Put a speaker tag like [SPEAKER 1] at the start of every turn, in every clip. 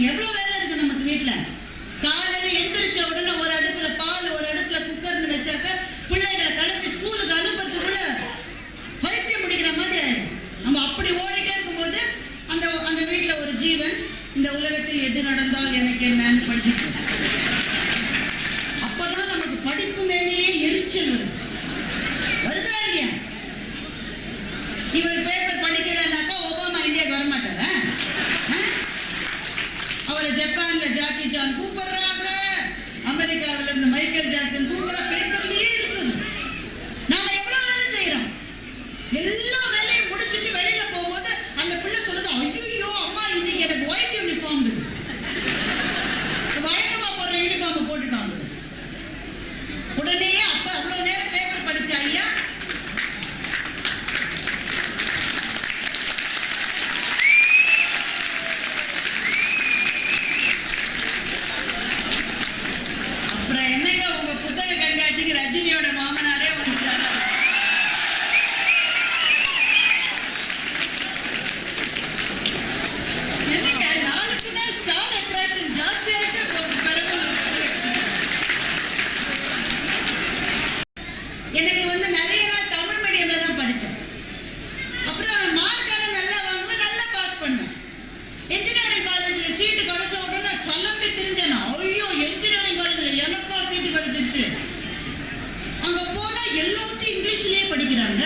[SPEAKER 1] 也不知道。எல்லாத்தையும் இங்கிலீஷ்லயே படிக்கிறாங்க.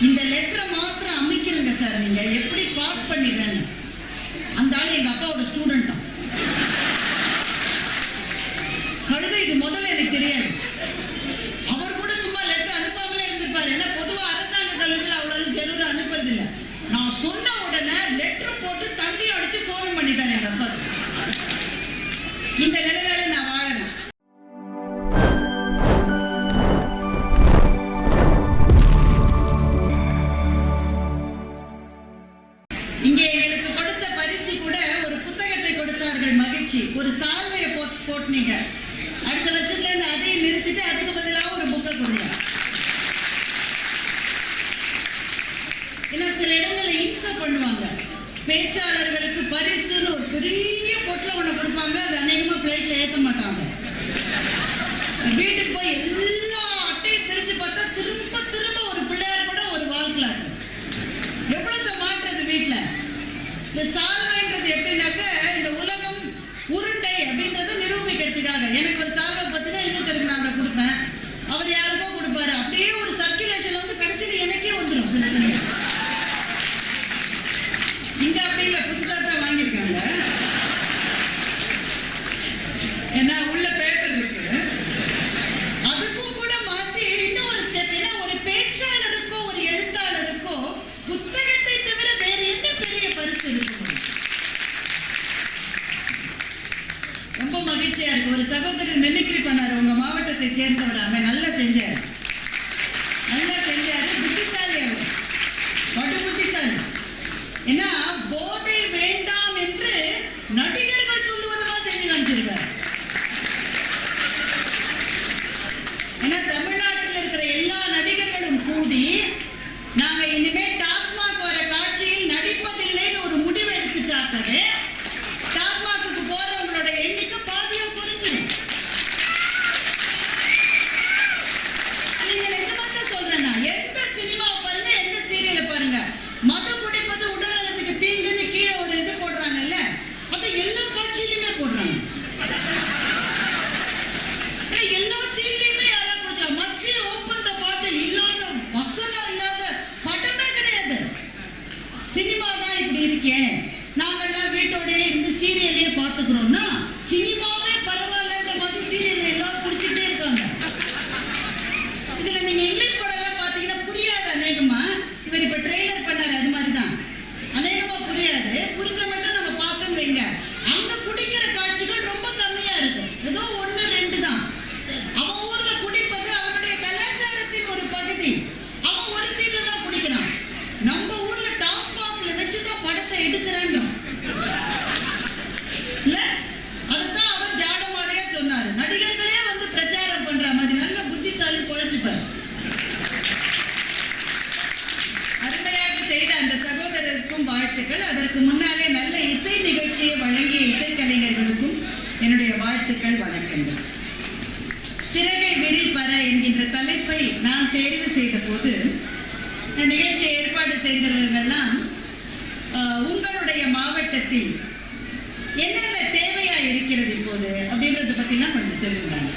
[SPEAKER 1] இந்த லெட்டரை மாத்திரம் அமைக்கிறங்க சார் நீங்க. எப்படி பாஸ் பண்ணிடுறேன்னு. அந்த ஆள் எங்க அப்பாவோட ஸ்டூடெண்ட் டிஸ்டர்ப் பண்ணுவாங்க பேச்சாளர்களுக்கு பரிசுன்னு ஒரு பெரிய பொட்டில் ஒன்று கொடுப்பாங்க. அது அநேகமாக ஃப்ளைட்டில் ஏற்ற மாட்டாங்க. வீட்டுக்கு போய் எல்லா அட்டையும் பிரித்து பார்த்தா திரும்ப திரும்ப ஒரு பிள்ளையார் கூட ஒரு வாழ்க்கையில் எவ்வளோ மாற்றுறது வீட்டில்? இந்த சால் மகிழ்ச்சியா ஒரு சகோதரர் மெமிக்ரி பண்ணாரு. உங்க மாவட்டத்தை சேர்ந்தவர் அவன் நல்லா செஞ்சாரு. நல்லா செஞ்சாரு. பத்தி. என்னென்ன தேவையா இருக்கிறது இப்போது? அப்படின்றத பத்திலாம் கொஞ்சம் சொல்லியிருந்தாங்க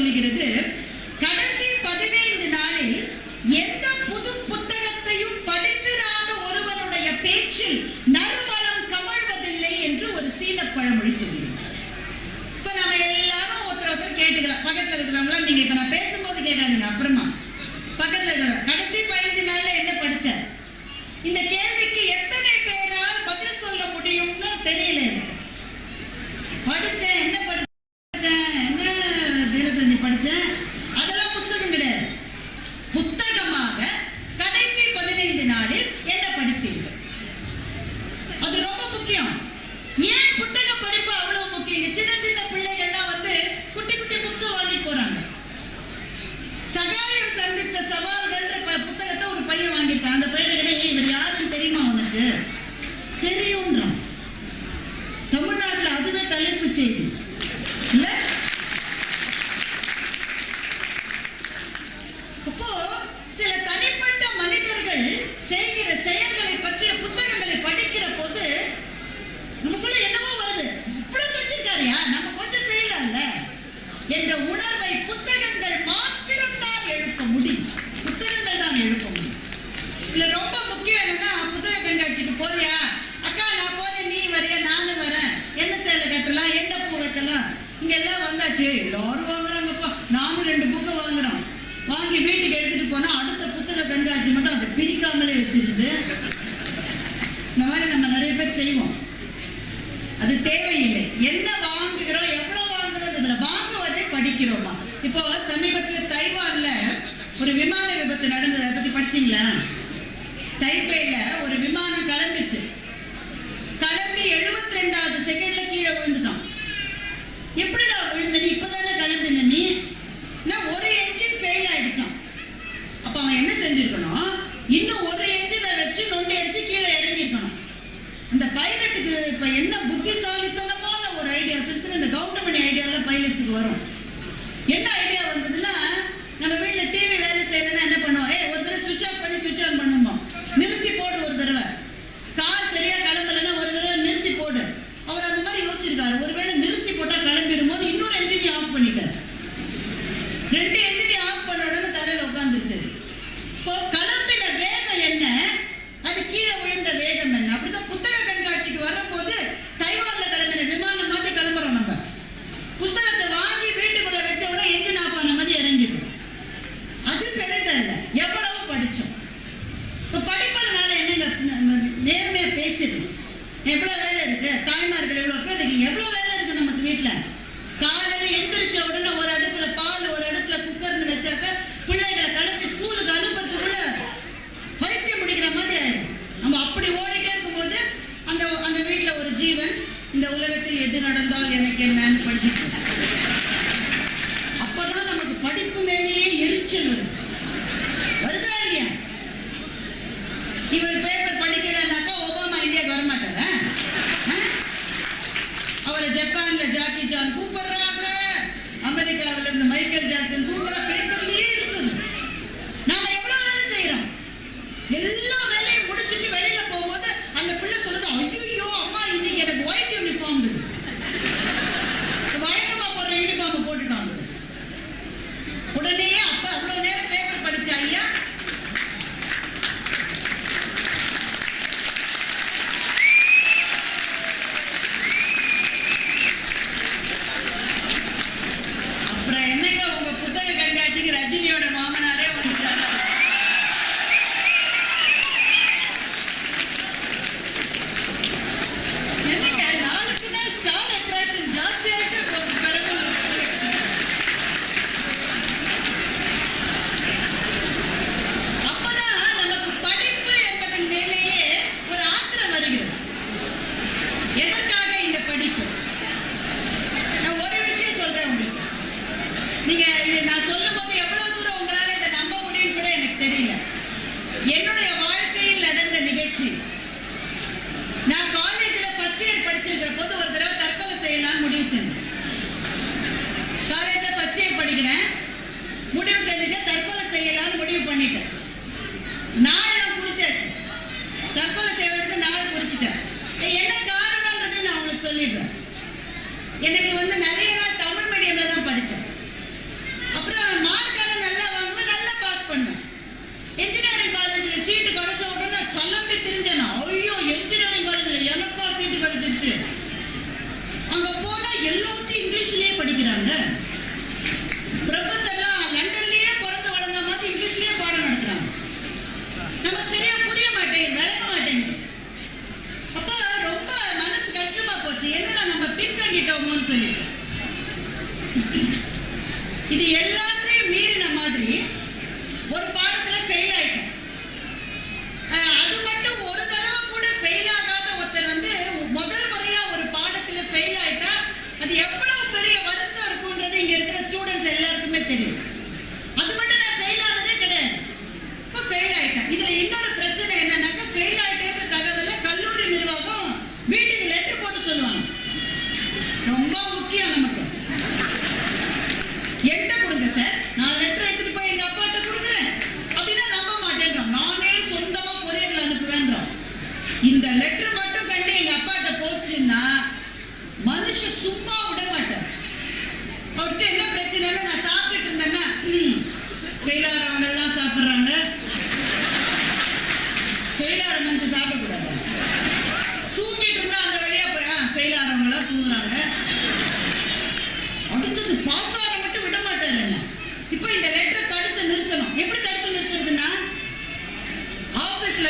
[SPEAKER 1] சொல்லுகிறது அந்த பையன் கிட்ட ஏய் இவர் யாருன்னு தெரியுமா உனக்கு? சொல்லாமலே வச்சிருந்து இந்த மாதிரி நம்ம நிறைய பேர் செய்வோம். அது தேவையில்லை. என்ன வாங்குகிறோம் எவ்வளவு வாங்குறோம் வாங்குவதை படிக்கிறோமா? இப்போ சமீபத்துல தைவான்ல ஒரு விமான விபத்து நடந்தது அதை பத்தி படிச்சீங்களா? தைப்பேல. Senhora. இந்த உலகத்தில் எது நடந்தால் எனக்கு என்னன்னு படிச்சுட்டு அப்பதான் நமக்கு படிப்பு மேலேயே எரிச்சல் வருதா இல்லையா? இவர் பேப்பர் படிக்கலன்னாக்கா ஒபாமா இந்தியாவுக்கு வரமாட்டார? அவரை ஜப்பான்ல ஜாக்கி ஜான் രജനിയുടെ முடிவு செஞ்சுட்டு தற்கொலை செய்யலாம்னு முடிவு பண்ணிட்டேன். நினைச்சு சாப்பிடக்கூடாது. தூங்கிட்டு இருந்தா அந்த வழியா போய் ஃபெயில் தூங்குறாங்க. அடுத்தது பாஸ் ஆக மட்டும் விட மாட்டாரு என்ன? இப்போ இந்த லெட்டரை தடுத்து நிறுத்தணும். எப்படி தடுத்து நிறுத்துறதுன்னா ஆபீஸ்ல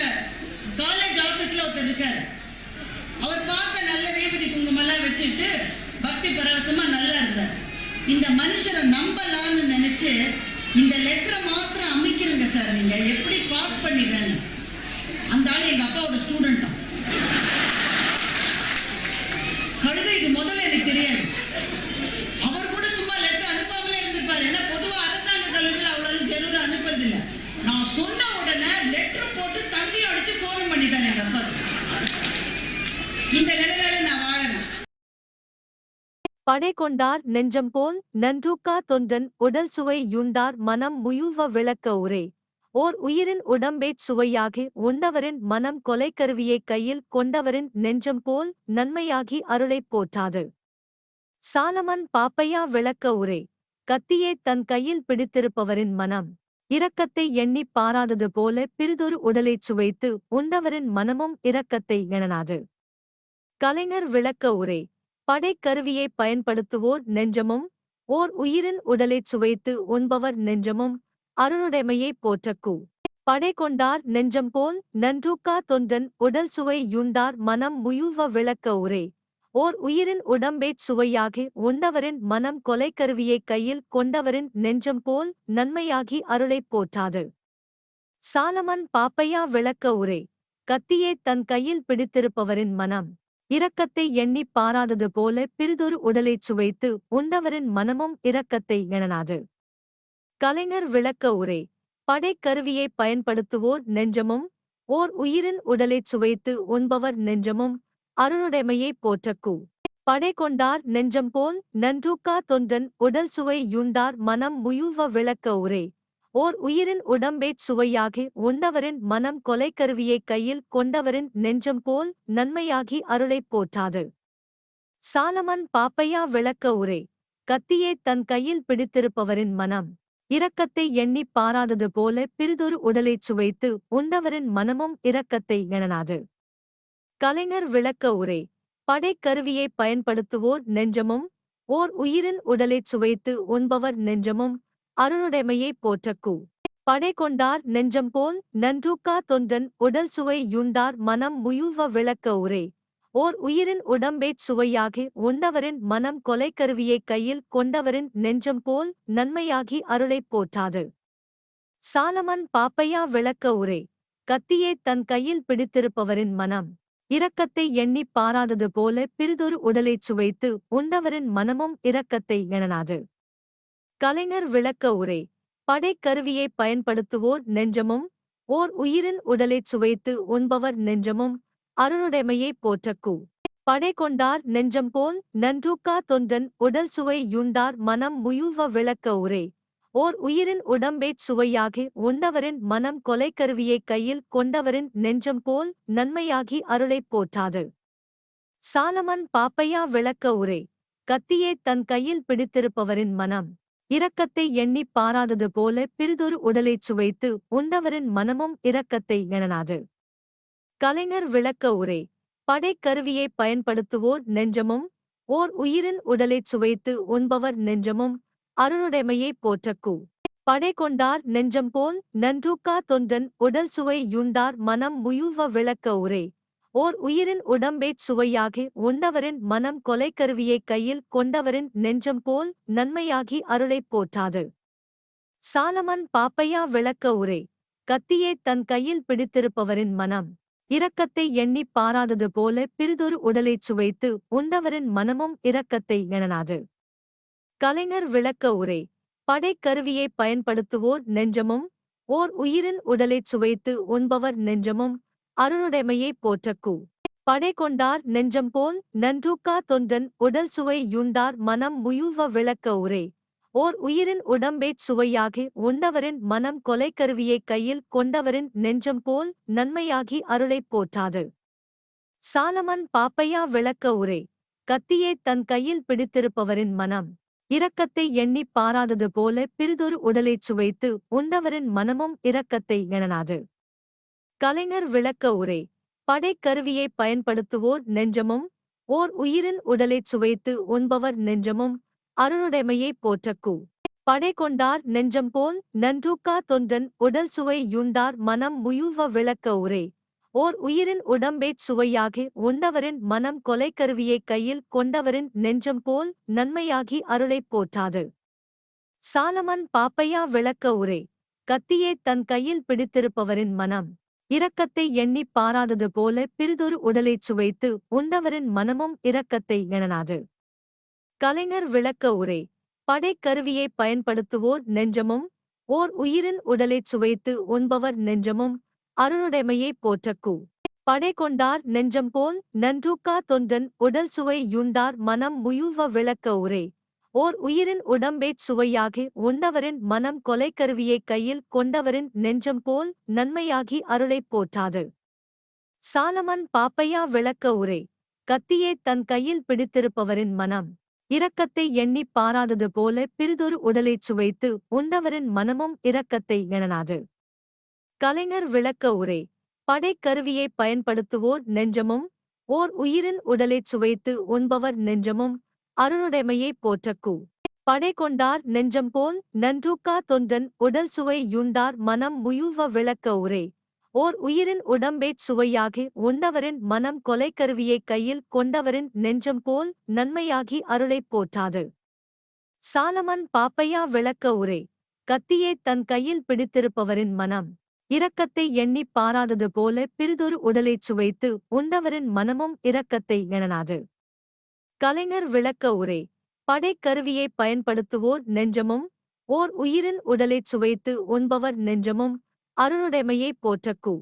[SPEAKER 1] காலேஜ் ஆபீஸ்ல ஒருத்தர் இருக்காரு. அவர் பார்க்க நல்ல வேபதி குங்குமெல்லாம் வச்சுட்டு பக்தி பரவசமா நல்லா இருந்தார். இந்த மனுஷரை நம்பலாம்னு நினைச்சு இந்த லெட்டரை மாத்திரம் அமைக்கிறங்க சார் நீங்க. எப்படி பாஸ் பண்ணிடுறேன்னு. அந்த ஆளு எங்க அப்பாவோட ஸ்டூடெண்ட்டும் கழுதை இது முதல்ல எனக்கு தெரியாது. அவர் கூட சும்மா லெட்டர் அனுப்பாமலே இருந்திருப்பாரு. ஏன்னா பொதுவா அரசாங்க கல்லூரியில் அவ்வளவு ஜெரூர் அனுப்புறது இல்ல நான் சொன்ன உடனே லெட்டர் போட்டு தந்தி அடிச்சு போன் பண்ணிட்டேன் எங்க அப்பா. இந்த நிலைமையில நான் வாழணும்
[SPEAKER 2] படை கொண்டார் நெஞ்சம் போல் நன்றூக்கா தொண்டன் உடல் சுவை யுண்டார் மனம் முயுவ விளக்க உரே. ஓர் உயிரின் உடம்பேற் சுவையாகி உண்டவரின் மனம் கொலைக்கருவியைக் கையில் கொண்டவரின் நெஞ்சம் போல் நன்மையாகி அருளைப் போற்றாது. சாலமன் பாப்பையா விளக்க உரே. கத்தியே தன் கையில் பிடித்திருப்பவரின் மனம். இரக்கத்தை எண்ணிப் பாராதது போல பிறிதொரு உடலைச் சுவைத்து உண்டவரின் மனமும் இரக்கத்தை எணனாது. கலைஞர் விளக்க உரை. படைக்கருவியை பயன்படுத்துவோர் நெஞ்சமும் ஓர் உயிரின் உடலைச் சுவைத்து உண்பவர் நெஞ்சமும் அருளுடைமையைப் போற்றக்கூ. படை கொண்டார் நெஞ்சம் போல் நன்றூக்கா தொண்டன் உடல் சுவை யுண்டார் மனம் முயுவ விளக்க உரே. ஓர் உயிரின் உடம்பேற் சுவையாகி உண்டவரின் மனம் கொலைக்கருவியைக் கையில் கொண்டவரின் நெஞ்சம் போல் நன்மையாகி அருளைப் போற்றாது. சாலமன் பாப்பையா விளக்க உரை. கத்தியே தன் கையில் பிடித்திருப்பவரின் மனம். இரக்கத்தை எண்ணிப் பாராதது போல பிறிதொரு உடலைச் சுவைத்து உண்டவரின் மனமும் இரக்கத்தை எணனாது. கலைஞர் விளக்க உரை. படைக்கருவியை பயன்படுத்துவோர் நெஞ்சமும் ஓர் உயிரின் உடலைச் சுவைத்து உண்பவர் நெஞ்சமும் அருளுடைமையைப் போற்றக்கூ. படை கொண்டார் நெஞ்சம் போல் நன்றூக்கா தொண்டன் உடல் சுவை யுண்டார் மனம் முயுவ விளக்க உரே. ஓர் உயிரின் உடம்பேற் சுவையாகி உண்டவரின் மனம் கொலைக்கருவியை கையில் கொண்டவரின் நெஞ்சம் போல் நன்மையாகி அருளைப் போற்றாது. சாலமன் பாப்பையா விளக்க உரை. கத்தியே தன் கையில் பிடித்திருப்பவரின் மனம். இரக்கத்தை எண்ணிப் பாராதது போல பிறிதொரு உடலைச் சுவைத்து உண்டவரின் மனமும் இரக்கத்தை எணனாது. கலைஞர் விளக்க உரை. படைக்கருவியை பயன்படுத்துவோர் நெஞ்சமும் ஓர் உயிரின் உடலைச் சுவைத்து உண்பவர் நெஞ்சமும் அருளுடைமையைப் போற்றக்கூ. படை கொண்டார் நெஞ்சம் போல் நன்றூக்கா தொண்டன் உடல் சுவை யுண்டார் மனம் முயுவ விளக்க உரே. ஓர் உயிரின் உடம்பேற் சுவையாகி உண்டவரின் மனம் கொலைக்கருவியைக் கையில் கொண்டவரின் நெஞ்சம் போல் நன்மையாகி அருளைப் போற்றாது. சாலமன் பாப்பையா விளக்க உரை கத்தியே தன் கையில் பிடித்திருப்பவரின் மனம் இரக்கத்தை எண்ணிப் பாராதது போல பிறிதொரு உடலைச் சுவைத்து உண்டவரின் மனமும் இரக்கத்தை எணனாது. கலைஞர் விளக்க உரை படைக்கருவியை பயன்படுத்துவோர் நெஞ்சமும் ஓர் உயிரின் உடலைச் சுவைத்து உண்பவர் நெஞ்சமும் அருளுடைமையைப் போற்றக்கூ. படை கொண்டார் நெஞ்சம் போல் நன்றூக்கா தொண்டன் உடல் சுவை யுண்டார் மனம் முயுவ விளக்க உரே. ஓர் உயிரின் உடம்பேற் சுவையாகி உண்டவரின் மனம் கொலைக்கருவியைக் கையில் கொண்டவரின் நெஞ்சம் போல் நன்மையாகி அருளைப் போற்றாது. சாலமன் பாப்பையா விளக்க உரை. கத்தியே தன் கையில் பிடித்திருப்பவரின் மனம். இரக்கத்தை எண்ணிப் பாராதது போல பிறிதொரு உடலைச் சுவைத்து உண்டவரின் மனமும் இரக்கத்தை எணனாது. கலைஞர் விளக்க உரை. படைக்கருவியை பயன்படுத்துவோர் நெஞ்சமும் ஓர் உயிரின் உடலைச் சுவைத்து உண்பவர் நெஞ்சமும் அருளுடைமையைப் போற்றக்கூ. படை கொண்டார் நெஞ்சம் போல் நன்றூக்கா தொண்டன் உடல் சுவை யுண்டார் மனம் முயுவ விளக்க உரே. ஓர் உயிரின் உடம்பேற் சுவையாகி உண்டவரின் மனம் கொலைக்கருவியை கையில் கொண்டவரின் நெஞ்சம் போல் நன்மையாகி அருளைப் போற்றாது. சாலமன் பாப்பையா விளக்க உரே. கத்தியை தன் கையில் பிடித்திருப்பவரின் மனம். இரக்கத்தை எண்ணிப் பாராதது போல பிறிதொரு உடலைச் சுவைத்து உண்டவரின் மனமும் இரக்கத்தை எணனாது. கலைஞர் விளக்க உரை படைக்கருவியை பயன்படுத்துவோர் நெஞ்சமும் ஓர் உயிரின் உடலைச் சுவைத்து உண்பவர் நெஞ்சமும் அருளுடைமையைப் போற்றக்கூ. படை கொண்டார் நெஞ்சம் போல் நன்றூக்கா தொண்டன் உடல் சுவை யுண்டார் மனம் முயுவ விளக்க உரே ஓர் உயிரின் உடம்பேற் சுவையாகி உண்டவரின் மனம் கொலைக்கருவியைக் கையில் கொண்டவரின் நெஞ்சம் போல் நன்மையாகி அருளைப் போற்றாது. சாலமன் பாப்பையா விளக்க உரை. கத்தியே தன் கையில் பிடித்திருப்பவரின் மனம். இரக்கத்தை எண்ணிப் பாராதது போல பிறிதொரு உடலைச் சுவைத்து உண்டவரின் மனமும் இரக்கத்தை எணனாது. கலைஞர் விளக்க உரை. படைக்கருவியை பயன்படுத்துவோர் நெஞ்சமும் ஓர் உயிரின் உடலைச் சுவைத்து உண்பவர் நெஞ்சமும் அருளுடைமையைப் போற்றக்கூ. படை கொண்டார் நெஞ்சம் போல் நன்றூக்கா தொண்டன் உடல் சுவை யுண்டார் மனம் முயுவ விளக்க உரே. ஓர் உயிரின் உடம்பேற் சுவையாகி உண்டவரின் மனம் கொலைக்கருவியைக் கையில் கொண்டவரின் நெஞ்சம் போல் நன்மையாகி அருளைப் போற்றாது. சாலமன் பாப்பையா விளக்க உரை. கத்தியே தன் கையில் பிடித்திருப்பவரின் மனம். இரக்கத்தை எண்ணிப் பாராதது போல பிறிதொரு உடலைச் சுவைத்து உண்டவரின் மனமும் இரக்கத்தை எணனாது. கலைஞர் விளக்க உரை. படைக்கருவியை பயன்படுத்துவோர் நெஞ்சமும் ஓர் உயிரின் உடலைச் சுவைத்து உண்பவர் நெஞ்சமும் அருளுடைமையைப் போற்றக்கூ. படை கொண்டார் நெஞ்சம் போல் நன்றூக்கா தொண்டன் உடல் சுவை யுண்டார் மனம் முயுவ விளக்க உரே. ஓர் உயிரின் உடம்பேற் சுவையாகி உண்டவரின் மனம் கொலைக்கருவியை கையில் கொண்டவரின் நெஞ்சம் போல் நன்மையாகி அருளைப் போற்றாது. சாலமன் பாப்பையா விளக்க உரை. கத்தியே தன் கையில் பிடித்திருப்பவரின் மனம். இரக்கத்தை எண்ணிப் பாராதது போல பிறிதொரு உடலைச் சுவைத்து உண்டவரின் மனமும் இரக்கத்தை எணனாது. கலைஞர் விளக்க உரை. படைக்கருவியை பயன்படுத்துவோர் நெஞ்சமும் ஓர் உயிரின் உடலைச் சுவைத்து உண்பவர் நெஞ்சமும் அருளுடைமையைப் போற்றக்கூ. படை கொண்டார் நெஞ்சம் போல் நன்றூக்கா தொண்டன் உடல் சுவை யுண்டார் மனம் முயுவ விளக்க உரே. ஓர் உயிரின் உடம்பேற் சுவையாகி உண்டவரின் மனம் கொலைக்கருவியைக் கையில் கொண்டவரின் நெஞ்சம் போல் நன்மையாகி அருளைப் போற்றாது. சாலமன் பாப்பையா விளக்க உரை. கத்தியே தன் கையில் பிடித்திருப்பவரின் மனம். இரக்கத்தை எண்ணிப் பாராதது போல பிறிதொரு உடலைச் சுவைத்து உண்டவரின் மனமும் இரக்கத்தை எணனாது. கலைஞர் விளக்க உரை. படைக்கருவியை பயன்படுத்துவோர் நெஞ்சமும் ஓர் உயிரின் உடலைச் சுவைத்து உண்பவர் நெஞ்சமும் அருணுடைமையைப் போற்றக்கூ.